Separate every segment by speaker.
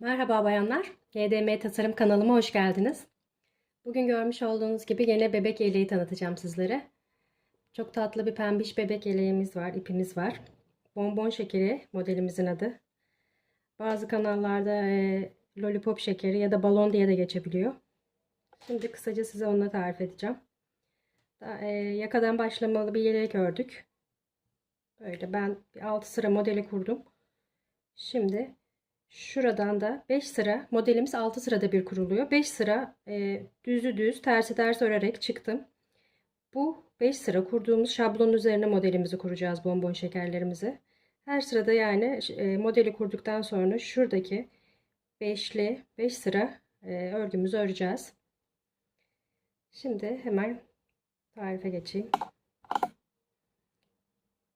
Speaker 1: Merhaba bayanlar. GDM Tasarım kanalıma hoş geldiniz. Bugün görmüş olduğunuz gibi yine bebek yeleği tanıtacağım sizlere. Çok tatlı bir pembiş bebek yeleğimiz var, ipimiz var. Bonbon şekeri modelimizin adı. Bazı kanallarda e, lollipop şekeri ya da balon diye de geçebiliyor. Şimdi kısaca size onu tarif edeceğim. E, yakadan başlamalı bir yelek ördük. Böyle ben 6 sıra modeli kurdum. Şimdi Şuradan da 5 sıra modelimiz 6 sırada bir kuruluyor. 5 sıra e, düzü düz tersi ters örerek çıktım. Bu 5 sıra kurduğumuz şablonun üzerine modelimizi kuracağız bonbon şekerlerimizi. Her sırada yani e, modeli kurduktan sonra şuradaki 5'li 5 sıra e, örgümüzü öreceğiz. Şimdi hemen tarife geçeyim.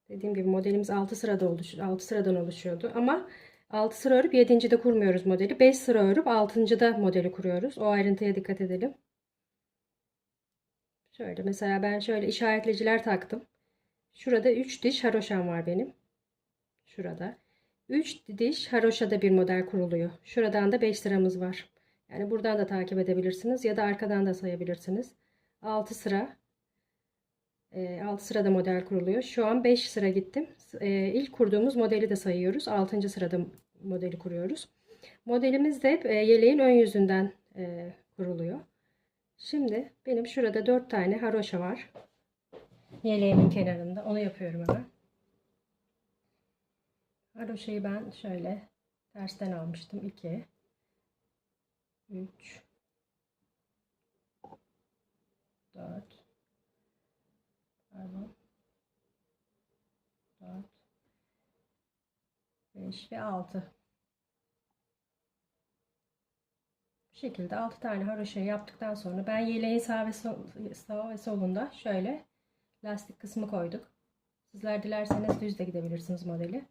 Speaker 1: Dediğim gibi modelimiz 6 sırada oluş 6 sıradan oluşuyordu ama 6 sıra örüp 7. de kurmuyoruz modeli. 5 sıra örüp 6. da modeli kuruyoruz. O ayrıntıya dikkat edelim. Şöyle mesela ben şöyle işaretleyiciler taktım. Şurada 3 diş haroşam var benim. Şurada. 3 diş haroşada bir model kuruluyor. Şuradan da 5 sıramız var. Yani buradan da takip edebilirsiniz ya da arkadan da sayabilirsiniz. 6 sıra 6 sırada model kuruluyor. Şu an 5 sıra gittim. İlk kurduğumuz modeli de sayıyoruz. 6. sırada modeli kuruyoruz. Modelimiz de yeleğin ön yüzünden kuruluyor. Şimdi benim şurada 4 tane haroşa var. Yeleğimin kenarında. Onu yapıyorum hemen. Haroşayı ben şöyle tersten almıştım. 2 3 4 Pardon. 4 5 ve 6 Bu şekilde 6 tane haroşa yaptıktan sonra ben yeleğin sağ ve, sol, sağ ve solunda şöyle lastik kısmı koyduk. Sizler dilerseniz düz de gidebilirsiniz modeli.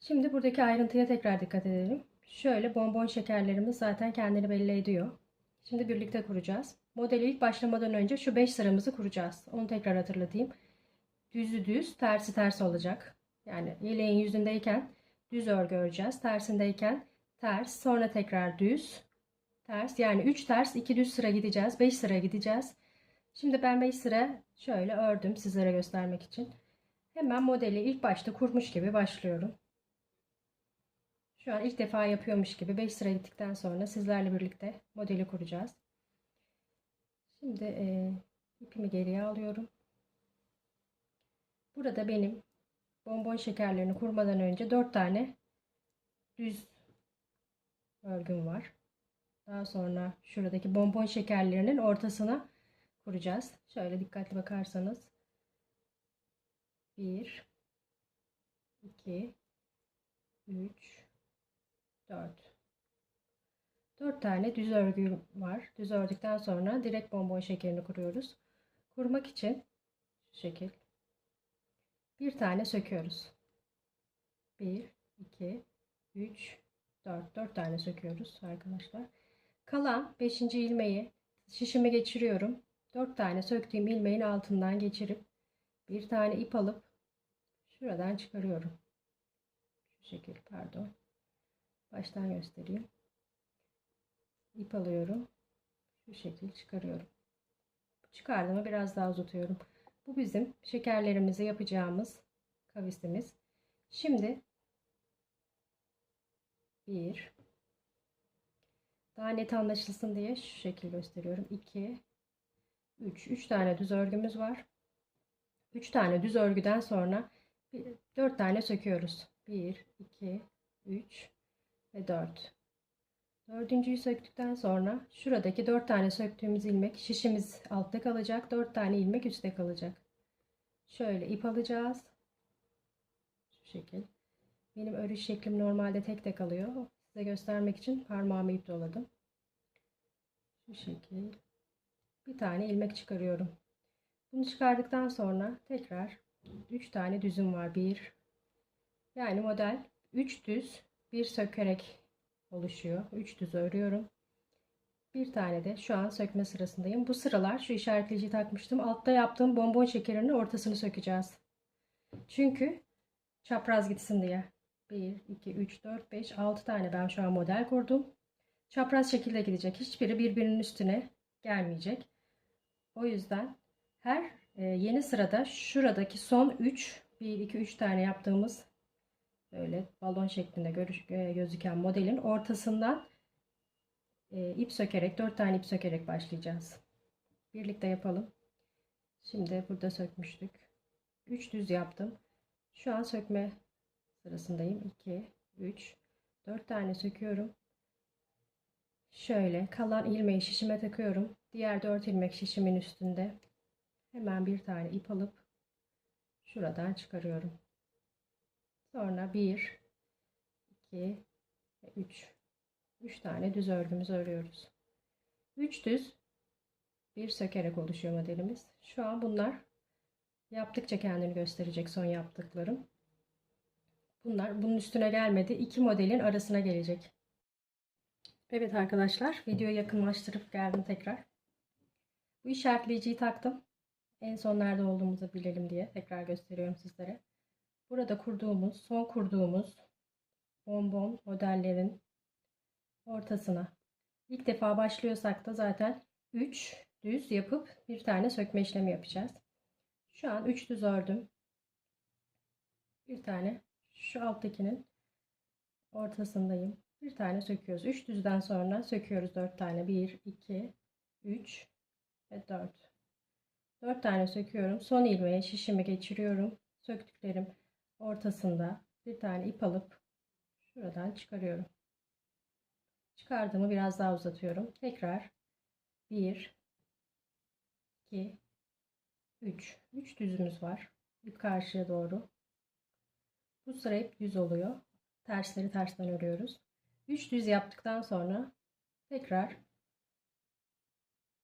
Speaker 1: Şimdi buradaki ayrıntıya tekrar dikkat edelim. Şöyle bonbon şekerlerimiz zaten kendini belli ediyor. Şimdi birlikte kuracağız. Modeli ilk başlamadan önce şu 5 sıramızı kuracağız. Onu tekrar hatırlatayım. Düzü düz, tersi ters olacak. Yani yeleğin yüzündeyken düz örgü öreceğiz. Tersindeyken ters, sonra tekrar düz, ters. Yani 3 ters, 2 düz sıra gideceğiz. 5 sıra gideceğiz. Şimdi ben 5 sıra şöyle ördüm sizlere göstermek için. Hemen modeli ilk başta kurmuş gibi başlıyorum. Şu an ilk defa yapıyormuş gibi 5 sıra gittikten sonra sizlerle birlikte modeli kuracağız. Şimdi e, ipimi geriye alıyorum. Burada benim bonbon şekerlerini kurmadan önce 4 tane düz örgüm var. Daha sonra şuradaki bonbon şekerlerinin ortasına kuracağız. Şöyle dikkatli bakarsanız 1 2 3 4 4 tane düz örgü var. Düz ördükten sonra direkt bonbon şekerini kuruyoruz. Kurmak için şu şekil bir tane söküyoruz. 1 2 3 4 4 tane söküyoruz arkadaşlar. Kalan 5. ilmeği şişime geçiriyorum. 4 tane söktüğüm ilmeğin altından geçirip bir tane ip alıp şuradan çıkarıyorum. Şu şekil pardon. Baştan göstereyim ip alıyorum. Şu şekil çıkarıyorum. Çıkardığımı biraz daha uzatıyorum. Bu bizim şekerlerimizi yapacağımız kavisimiz. Şimdi bir daha net anlaşılsın diye şu şekil gösteriyorum. 2 3 3 tane düz örgümüz var. 3 tane düz örgüden sonra 4 tane söküyoruz. 1 2 3 ve 4 Dördüncüyü söktükten sonra şuradaki dört tane söktüğümüz ilmek şişimiz altta kalacak. Dört tane ilmek üstte kalacak. Şöyle ip alacağız. Şu şekil. Benim örüş şeklim normalde tek tek alıyor. Size göstermek için parmağımı ip doladım. Şu şekil. Bir tane ilmek çıkarıyorum. Bunu çıkardıktan sonra tekrar 3 tane düzüm var. Bir. Yani model 3 düz bir sökerek oluşuyor. 3 düz örüyorum. Bir tane de şu an sökme sırasındayım. Bu sıralar şu işaretleyici takmıştım. Altta yaptığım bonbon şekerinin ortasını sökeceğiz. Çünkü çapraz gitsin diye. 1, 2, 3, 4, 5, 6 tane ben şu an model kurdum. Çapraz şekilde gidecek. Hiçbiri birbirinin üstüne gelmeyecek. O yüzden her e, yeni sırada şuradaki son 3, 1, 2, 3 tane yaptığımız böyle balon şeklinde e, gözüken modelin ortasından e, ip sökerek 4 tane ip sökerek başlayacağız. Birlikte yapalım. Şimdi burada sökmüştük. 3 düz yaptım. Şu an sökme sırasındayım. 2, 3, 4 tane söküyorum. Şöyle kalan ilmeği şişime takıyorum. Diğer 4 ilmek şişimin üstünde. Hemen bir tane ip alıp şuradan çıkarıyorum. Sonra 1, 2 ve 3. 3 tane düz örgümüzü örüyoruz. 3 düz bir sökerek oluşuyor modelimiz. Şu an bunlar yaptıkça kendini gösterecek son yaptıklarım. Bunlar bunun üstüne gelmedi. İki modelin arasına gelecek. Evet arkadaşlar videoyu yakınlaştırıp geldim tekrar. Bu işaretleyiciyi taktım. En son nerede olduğumuzu bilelim diye tekrar gösteriyorum sizlere. Burada kurduğumuz, son kurduğumuz bonbon modellerin ortasına ilk defa başlıyorsak da zaten 3 düz yapıp bir tane sökme işlemi yapacağız. Şu an 3 düz ördüm. Bir tane şu alttakinin ortasındayım. Bir tane söküyoruz. 3 düzden sonra söküyoruz 4 tane. 1, 2, 3 ve 4. 4 tane söküyorum. Son ilmeğe şişimi geçiriyorum. Söktüklerim ortasında bir tane ip alıp şuradan çıkarıyorum. Çıkardığımı biraz daha uzatıyorum. Tekrar 1 2 3 3 düzümüz var. İp karşıya doğru. Bu sıra hep düz oluyor. Tersleri tersten örüyoruz. 3 düz yaptıktan sonra tekrar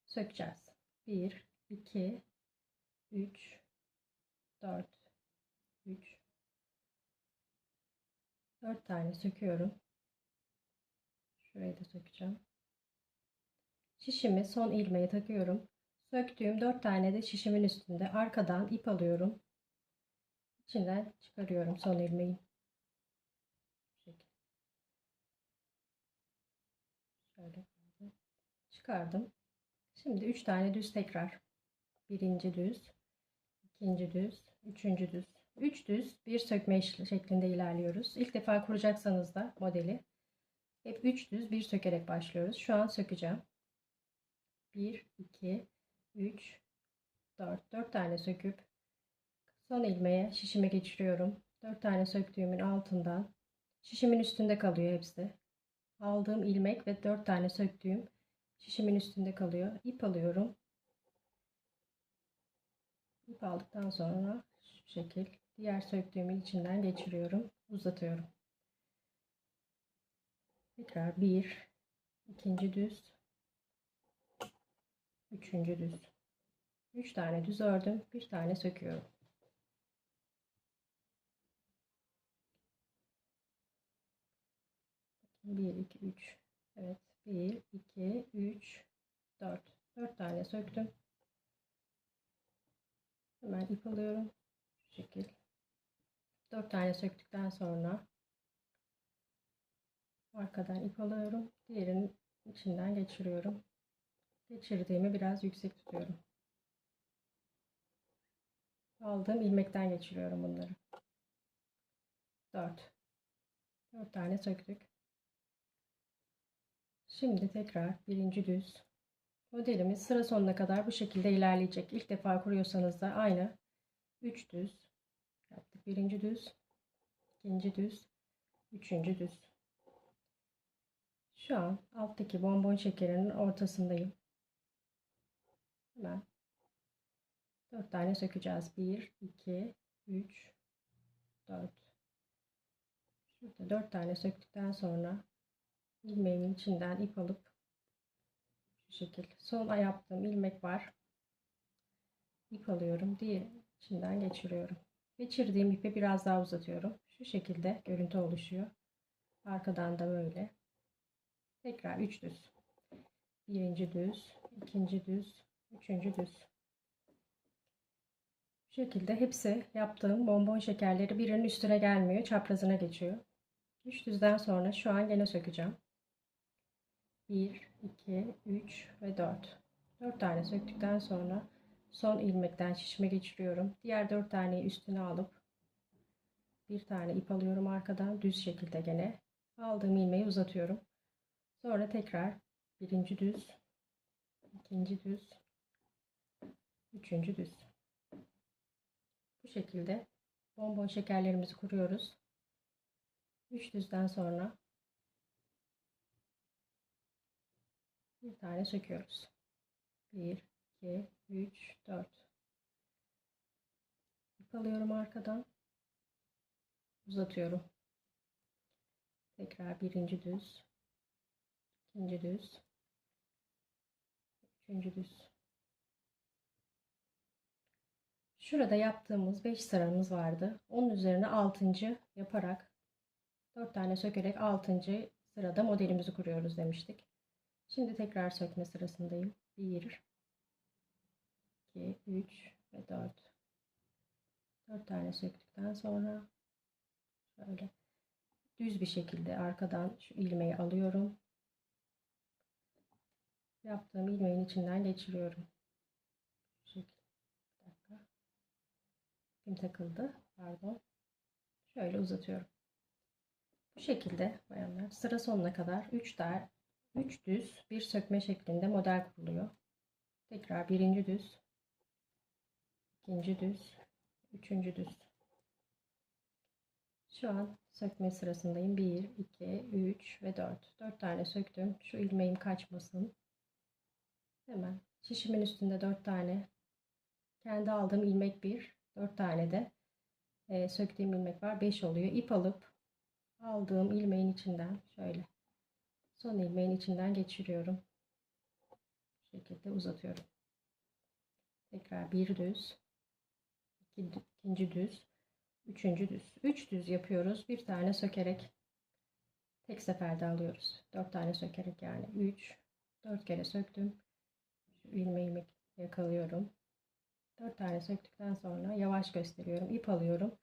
Speaker 1: sökeceğiz. 1 2 3 4 3 4 tane söküyorum. Şurayı da sökeceğim. Şişimi son ilmeği takıyorum. Söktüğüm 4 tane de şişimin üstünde arkadan ip alıyorum. İçinden çıkarıyorum son ilmeği. Şöyle çıkardım. Şimdi 3 tane düz tekrar. Birinci düz, ikinci düz, üçüncü düz. 3 düz bir sökme şeklinde ilerliyoruz. İlk defa kuracaksanız da modeli hep 3 düz bir sökerek başlıyoruz. Şu an sökeceğim. 1, 2, 3, 4. 4 tane söküp son ilmeğe şişime geçiriyorum. 4 tane söktüğümün altından şişimin üstünde kalıyor hepsi. Aldığım ilmek ve 4 tane söktüğüm şişimin üstünde kalıyor. İp alıyorum. İp aldıktan sonra şu şekil diğer söktüğümün içinden geçiriyorum. Uzatıyorum. Tekrar bir, ikinci düz, üçüncü düz. Üç tane düz ördüm. Bir tane söküyorum. Bir, iki, üç. Evet. Bir, iki, üç, dört. Dört tane söktüm. Hemen ip alıyorum. Şu şekil. Dört tane söktükten sonra arkadan ip alıyorum. Diğerinin içinden geçiriyorum. Geçirdiğimi biraz yüksek tutuyorum. Aldığım ilmekten geçiriyorum bunları. 4. 4 tane söktük. Şimdi tekrar birinci düz. Modelimiz sıra sonuna kadar bu şekilde ilerleyecek. İlk defa kuruyorsanız da aynı 3 düz. Birinci düz, ikinci düz, üçüncü düz. Şu an alttaki bonbon şekerinin ortasındayım. Hemen 4 tane sökeceğiz. 1, 2, 3, 4. Şurada 4 tane söktükten sonra ilmeğimin içinden ip alıp şu şekil son yaptığım ilmek var. İp alıyorum. Diğer içinden geçiriyorum. Geçirdiğim ipi biraz daha uzatıyorum. Şu şekilde görüntü oluşuyor. Arkadan da böyle. Tekrar 3 düz. Birinci düz, ikinci düz, üçüncü düz. Bu şekilde hepsi yaptığım bonbon şekerleri birinin üstüne gelmiyor. Çaprazına geçiyor. 3 düzden sonra şu an gene sökeceğim. 1, 2, 3 ve 4. 4 tane söktükten sonra son ilmekten şişime geçiriyorum. Diğer 4 taneyi üstüne alıp bir tane ip alıyorum arkadan düz şekilde gene aldığım ilmeği uzatıyorum. Sonra tekrar birinci düz, ikinci düz, üçüncü düz. Bu şekilde bonbon şekerlerimizi kuruyoruz. 3 düzden sonra bir tane söküyoruz. 1 2 3 4 ip arkadan uzatıyorum. Tekrar birinci düz, ikinci düz, üçüncü düz. Şurada yaptığımız 5 sıramız vardı. Onun üzerine 6. yaparak 4 tane sökerek 6. sırada modelimizi kuruyoruz demiştik. Şimdi tekrar sökme sırasındayım. 1 2 3 ve 4 4 tane söktükten sonra şöyle düz bir şekilde arkadan şu ilmeği alıyorum. Yaptığım ilmeğin içinden geçiriyorum. Şu şekilde. Bir dakika. İpim takıldı. Pardon. Şöyle uzatıyorum. Bu şekilde bayanlar sıra sonuna kadar 3 tane 3 düz bir sökme şeklinde model kuruluyor. Tekrar birinci düz, ikinci düz, üçüncü düz. Şu an sökme sırasındayım. 1, 2, 3 ve 4. 4 tane söktüm. Şu ilmeğim kaçmasın. Hemen şişimin üstünde 4 tane kendi aldığım ilmek 1, 4 tane de e, söktüğüm ilmek var. 5 oluyor. İp alıp aldığım ilmeğin içinden şöyle son ilmeğin içinden geçiriyorum. Şekilde uzatıyorum. Tekrar bir düz, ikinci düz, üçüncü düz. Üç düz yapıyoruz. Bir tane sökerek tek seferde alıyoruz. Dört tane sökerek yani. Üç, dört kere söktüm. Şu ilmeğimi yakalıyorum. Dört tane söktükten sonra yavaş gösteriyorum. İp alıyorum.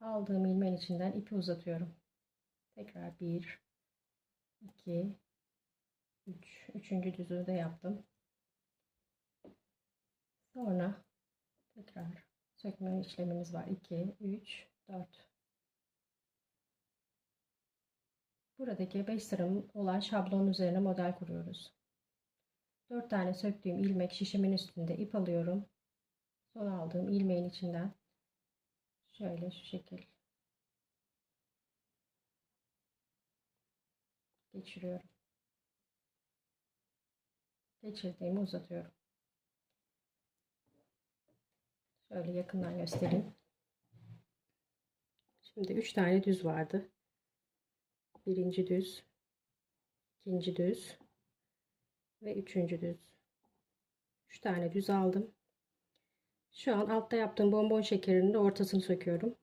Speaker 1: Aldığım ilmeğin içinden ipi uzatıyorum. Tekrar bir, 2 3 üçüncü düzü de yaptım. Sonra tekrar sökme işlemimiz var. 2 3 4 Buradaki 5 sıram olan şablon üzerine model kuruyoruz. 4 tane söktüğüm ilmek şişimin üstünde ip alıyorum. Son aldığım ilmeğin içinden şöyle şu şekil geçiriyorum. Geçirdiğimi uzatıyorum. Şöyle yakından göstereyim. Şimdi 3 tane düz vardı. Birinci düz, ikinci düz ve üçüncü düz. 3 tane düz aldım. Şu an altta yaptığım bonbon şekerinin de ortasını söküyorum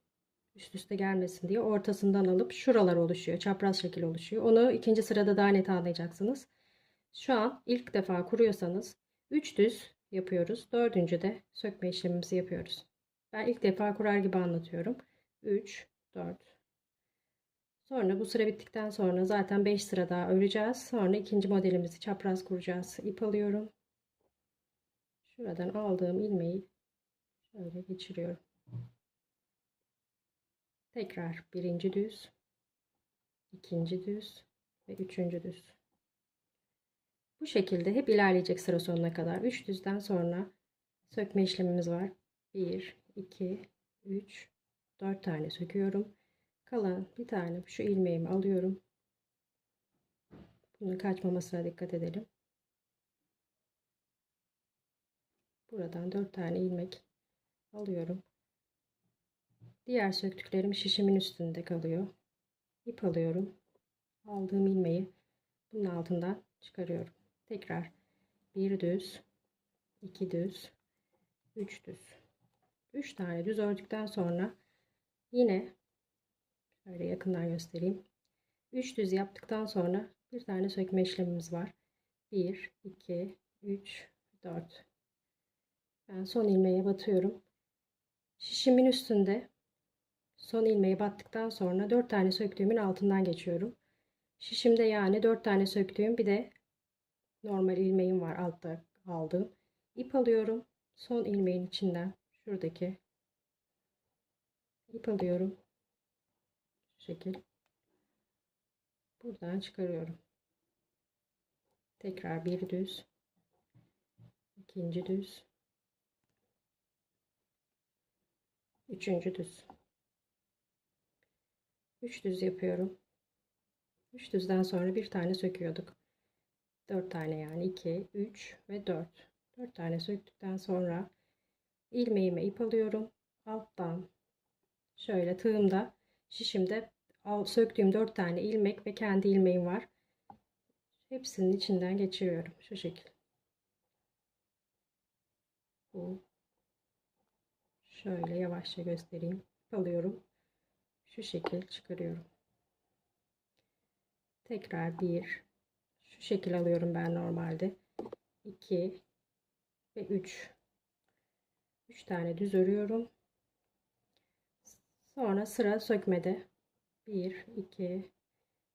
Speaker 1: üst üste gelmesin diye ortasından alıp şuralar oluşuyor. Çapraz şekil oluşuyor. Onu ikinci sırada daha net anlayacaksınız. Şu an ilk defa kuruyorsanız 3 düz yapıyoruz. Dördüncü de sökme işlemimizi yapıyoruz. Ben ilk defa kurar gibi anlatıyorum. 3, 4. Sonra bu sıra bittikten sonra zaten 5 sıra daha öreceğiz. Sonra ikinci modelimizi çapraz kuracağız. İp alıyorum. Şuradan aldığım ilmeği şöyle geçiriyorum. Tekrar birinci düz, ikinci düz ve üçüncü düz. Bu şekilde hep ilerleyecek sıra sonuna kadar. Üç düzden sonra sökme işlemimiz var. 1, 2, 3, 4 tane söküyorum. Kalan bir tane şu ilmeğimi alıyorum. Bunun kaçmamasına dikkat edelim. Buradan 4 tane ilmek alıyorum. Diğer söktüklerim şişimin üstünde kalıyor. İp alıyorum. Aldığım ilmeği bunun altından çıkarıyorum. Tekrar bir düz, iki düz, üç düz. Üç tane düz ördükten sonra yine şöyle yakından göstereyim. Üç düz yaptıktan sonra bir tane sökme işlemimiz var. Bir, iki, üç, dört. Ben son ilmeğe batıyorum. Şişimin üstünde son ilmeği battıktan sonra 4 tane söktüğümün altından geçiyorum. Şişimde yani 4 tane söktüğüm bir de normal ilmeğim var altta aldığım. İp alıyorum. Son ilmeğin içinden şuradaki ip alıyorum. Şu şekil. Buradan çıkarıyorum. Tekrar bir düz. ikinci düz. Üçüncü düz. Üç düz yapıyorum. Üç düzden sonra bir tane söküyorduk. Dört tane yani iki, üç ve dört. Dört tane söktükten sonra ilmeğime ip alıyorum. Alttan şöyle tığımda şişimde söktüğüm dört tane ilmek ve kendi ilmeğim var. Hepsinin içinden geçiriyorum. Şu şekil. Bu. Şöyle yavaşça göstereyim. Alıyorum. Şu şekil çıkarıyorum. Tekrar bir. Şekil alıyorum ben normalde. 2 ve 3. 3 tane düz örüyorum. Sonra sıra sökmede. 1, 2,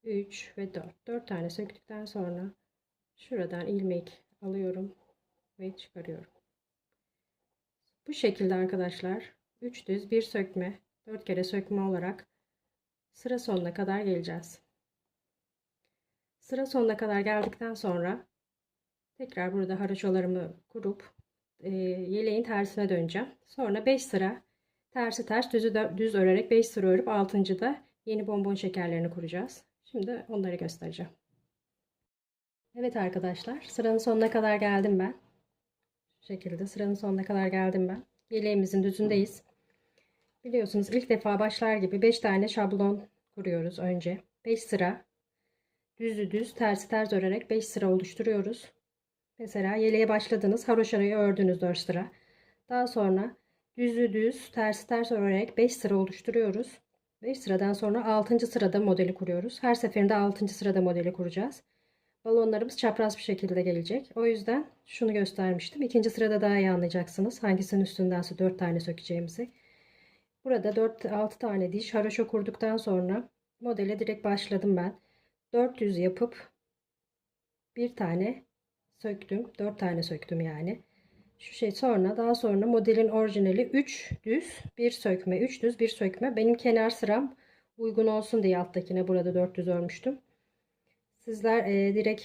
Speaker 1: 3 ve 4. 4 tane söktükten sonra şuradan ilmek alıyorum ve çıkarıyorum. Bu şekilde arkadaşlar 3 düz 1 sökme 4 kere sökme olarak sıra sonuna kadar geleceğiz. Sıra sonuna kadar geldikten sonra tekrar burada haraçolarımı kurup e, yeleğin tersine döneceğim. Sonra 5 sıra tersi ters düzü de, düz örerek 5 sıra örüp 6. da yeni bonbon şekerlerini kuracağız. Şimdi onları göstereceğim. Evet arkadaşlar sıranın sonuna kadar geldim ben. Şu şekilde sıranın sonuna kadar geldim ben. Yeleğimizin düzündeyiz. Biliyorsunuz ilk defa başlar gibi 5 tane şablon kuruyoruz önce. 5 sıra düzü düz tersi ters örerek 5 sıra oluşturuyoruz. Mesela yeleğe başladınız. Haroşarayı ördünüz 4 sıra. Daha sonra düzü düz tersi ters örerek 5 sıra oluşturuyoruz. 5 sıradan sonra 6. sırada modeli kuruyoruz. Her seferinde 6. sırada modeli kuracağız. Balonlarımız çapraz bir şekilde gelecek. O yüzden şunu göstermiştim. İkinci sırada daha iyi anlayacaksınız. Hangisinin üstündense 4 tane sökeceğimizi. Burada 4-6 tane diş haroşa kurduktan sonra modele direkt başladım ben. 400 yapıp bir tane söktüm. 4 tane söktüm yani. Şu şey sonra daha sonra modelin orijinali 3 düz 1 sökme 3 düz 1 sökme. Benim kenar sıram uygun olsun diye alttakine burada 400 örmüştüm. Sizler e, direkt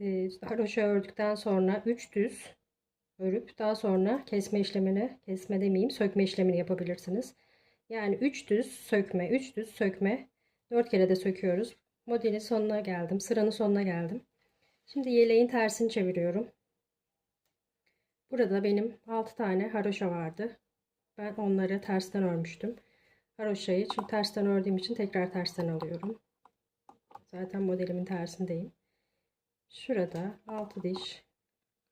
Speaker 1: e, haroşa ördükten sonra 3 düz örüp daha sonra kesme işlemini kesme demeyeyim sökme işlemini yapabilirsiniz. Yani 3 düz sökme 3 düz sökme 4 kere de söküyoruz. Modelin sonuna geldim. Sıranın sonuna geldim. Şimdi yeleğin tersini çeviriyorum. Burada benim 6 tane haroşa vardı. Ben onları tersten örmüştüm. Haroşayı çünkü tersten ördüğüm için tekrar tersten alıyorum. Zaten modelimin tersindeyim. Şurada 6 diş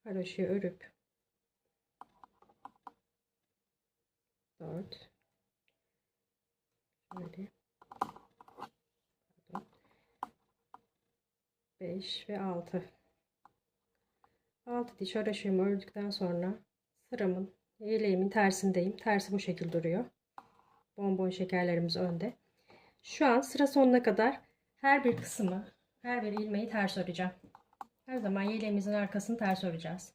Speaker 1: haroşayı örüp 4 şöyle 5 ve 6 6 diş haroşamı ördükten sonra sıramın yeleğimin tersindeyim. Tersi bu şekilde duruyor. Bonbon şekerlerimiz önde. Şu an sıra sonuna kadar her bir kısmı, her bir ilmeği ters öreceğim. Her zaman yeleğimizin arkasını ters öreceğiz.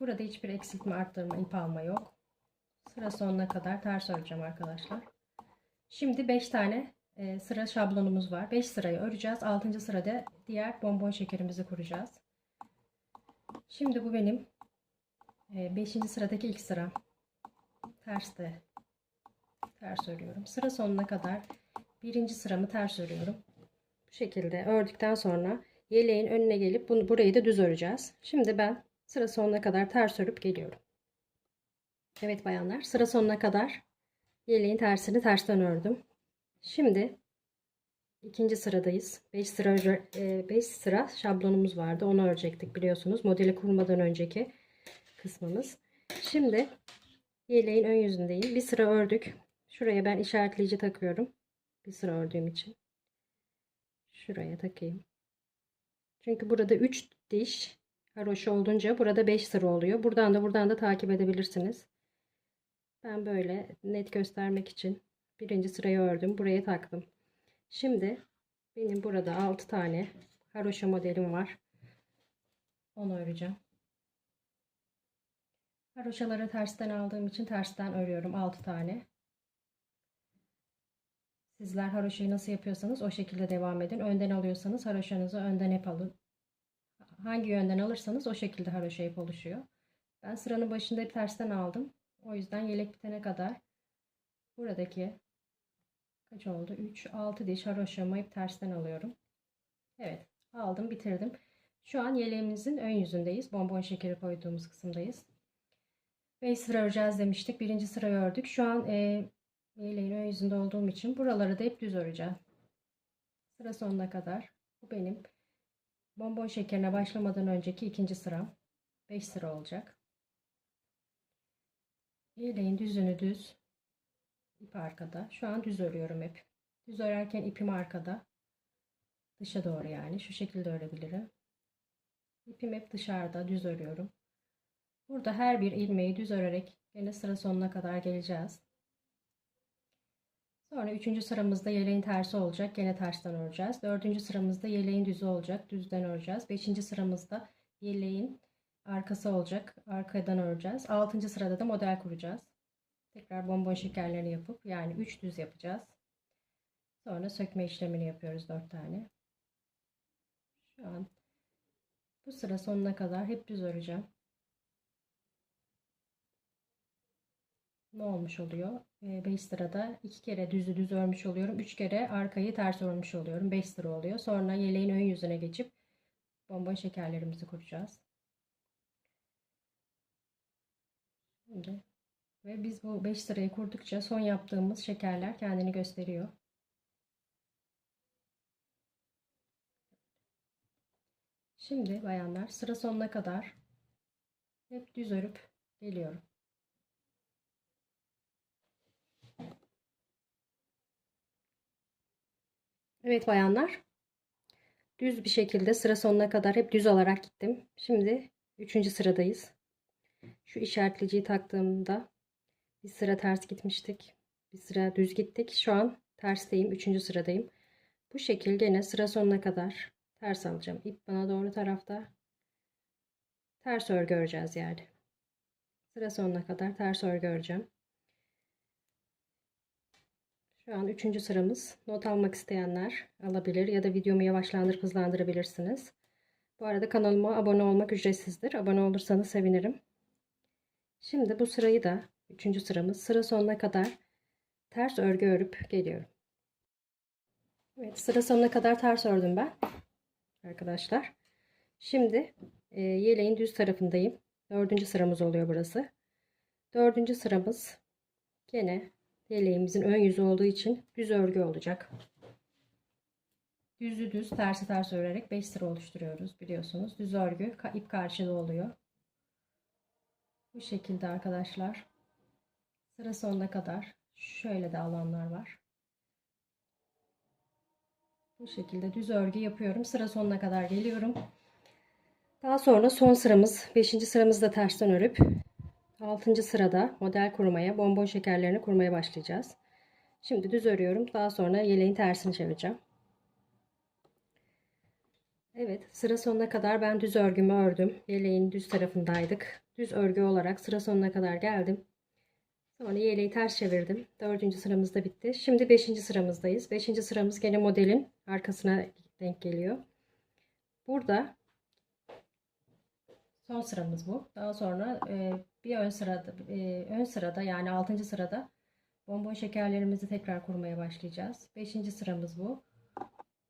Speaker 1: Burada hiçbir eksiltme, arttırma, ip alma yok. Sıra sonuna kadar ters öreceğim arkadaşlar. Şimdi 5 tane e, sıra şablonumuz var. 5 sırayı öreceğiz. 6. sırada diğer bonbon şekerimizi kuracağız. Şimdi bu benim 5. E, sıradaki ilk sıram. Terste ters örüyorum. Sıra sonuna kadar birinci sıramı ters örüyorum. Bu şekilde ördükten sonra yeleğin önüne gelip bunu burayı da düz öreceğiz. Şimdi ben sıra sonuna kadar ters örüp geliyorum. Evet bayanlar sıra sonuna kadar yeleğin tersini tersten ördüm. Şimdi ikinci sıradayız. 5 sıra 5 sıra şablonumuz vardı. Onu örecektik biliyorsunuz. Modeli kurmadan önceki kısmımız. Şimdi yeleğin ön yüzündeyim. Bir sıra ördük. Şuraya ben işaretleyici takıyorum. Bir sıra ördüğüm için. Şuraya takayım. Çünkü burada 3 diş haroşa olduğunca burada 5 sıra oluyor. Buradan da buradan da takip edebilirsiniz. Ben böyle net göstermek için birinci sırayı ördüm. Buraya taktım. Şimdi benim burada 6 tane haroşa modelim var. Onu öreceğim. Haroşaları tersten aldığım için tersten örüyorum 6 tane. Sizler haroşayı nasıl yapıyorsanız o şekilde devam edin. Önden alıyorsanız haroşanızı önden hep alın. Hangi yönden alırsanız o şekilde haroşa hep oluşuyor. Ben sıranın başında hep tersten aldım. O yüzden yelek bitene kadar buradaki kaç oldu? 3, 6 diş haroşamı hep tersten alıyorum. Evet aldım bitirdim. Şu an yeleğimizin ön yüzündeyiz. Bonbon şekeri koyduğumuz kısımdayız. 5 sıra öreceğiz demiştik. Birinci sırayı ördük. Şu an e, yeleğin ön yüzünde olduğum için buraları da hep düz öreceğim. Sıra sonuna kadar. Bu benim bonbon şekerine başlamadan önceki ikinci sıram. 5 sıra olacak. Yeleğin düzünü düz. İp arkada. Şu an düz örüyorum hep. Düz örerken ipim arkada. Dışa doğru yani. Şu şekilde örebilirim. İpim hep dışarıda. Düz örüyorum. Burada her bir ilmeği düz örerek yine sıra sonuna kadar geleceğiz. Sonra üçüncü sıramızda yeleğin tersi olacak. Gene tersten öreceğiz. Dördüncü sıramızda yeleğin düzü olacak. Düzden öreceğiz. Beşinci sıramızda yeleğin arkası olacak. Arkadan öreceğiz. Altıncı sırada da model kuracağız. Tekrar bonbon şekerlerini yapıp yani 3 düz yapacağız. Sonra sökme işlemini yapıyoruz 4 tane. Şu an bu sıra sonuna kadar hep düz öreceğim. Ne olmuş oluyor? 5 sırada 2 kere düzü düz örmüş oluyorum. 3 kere arkayı ters örmüş oluyorum. 5 sıra oluyor. Sonra yeleğin ön yüzüne geçip bonbon şekerlerimizi kuracağız. Şimdi ve biz bu 5 sırayı kurdukça son yaptığımız şekerler kendini gösteriyor. Şimdi bayanlar sıra sonuna kadar hep düz örüp geliyorum. Evet bayanlar. Düz bir şekilde sıra sonuna kadar hep düz olarak gittim. Şimdi 3. sıradayız. Şu işaretleyiciyi taktığımda bir sıra ters gitmiştik. Bir sıra düz gittik. Şu an tersteyim. 3. sıradayım. Bu şekil gene sıra sonuna kadar ters alacağım. İp bana doğru tarafta. Ters örgü öreceğiz yani. Sıra sonuna kadar ters örgü öreceğim. Şu an 3. sıramız. Not almak isteyenler alabilir ya da videomu yavaşlandırıp hızlandırabilirsiniz. Bu arada kanalıma abone olmak ücretsizdir. Abone olursanız sevinirim. Şimdi bu sırayı da 3. sıramız sıra sonuna kadar ters örgü örüp geliyorum. Evet sıra sonuna kadar ters ördüm ben. Arkadaşlar. Şimdi e, yeleğin düz tarafındayım. 4. sıramız oluyor burası. 4. sıramız gene Yeleğimizin ön yüzü olduğu için düz örgü olacak. Düzü düz, tersi ters örerek 5 sıra oluşturuyoruz biliyorsunuz. Düz örgü ip karşılığı oluyor. Bu şekilde arkadaşlar. Sıra sonuna kadar şöyle de alanlar var. Bu şekilde düz örgü yapıyorum. Sıra sonuna kadar geliyorum. Daha sonra son sıramız 5. sıramızda tersten örüp 6. sırada model kurmaya, bonbon şekerlerini kurmaya başlayacağız. Şimdi düz örüyorum. Daha sonra yeleğin tersini çevireceğim. Evet, sıra sonuna kadar ben düz örgümü ördüm. Yeleğin düz tarafındaydık. Düz örgü olarak sıra sonuna kadar geldim. Sonra yeleği ters çevirdim. Dördüncü sıramız da bitti. Şimdi beşinci sıramızdayız. Beşinci sıramız gene modelin arkasına denk geliyor. Burada son sıramız bu. Daha sonra e, bir ön sırada e, ön sırada yani 6. sırada bonbon şekerlerimizi tekrar kurmaya başlayacağız. 5. sıramız bu.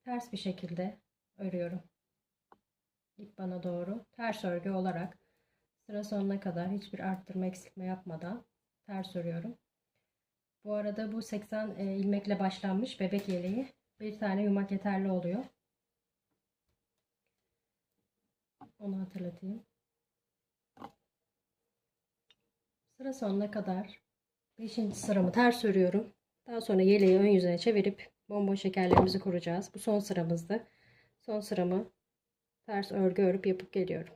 Speaker 1: Ters bir şekilde örüyorum. İp bana doğru ters örgü olarak sıra sonuna kadar hiçbir arttırma eksiltme yapmadan ters örüyorum. Bu arada bu 80 e, ilmekle başlanmış bebek yeleği bir tane yumak yeterli oluyor. Onu hatırlatayım. Sıra sonuna kadar 5. sıramı ters örüyorum. Daha sonra yeleği ön yüzüne çevirip bonbon şekerlerimizi kuracağız. Bu son sıramızdı. Son sıramı ters örgü örüp yapıp geliyorum.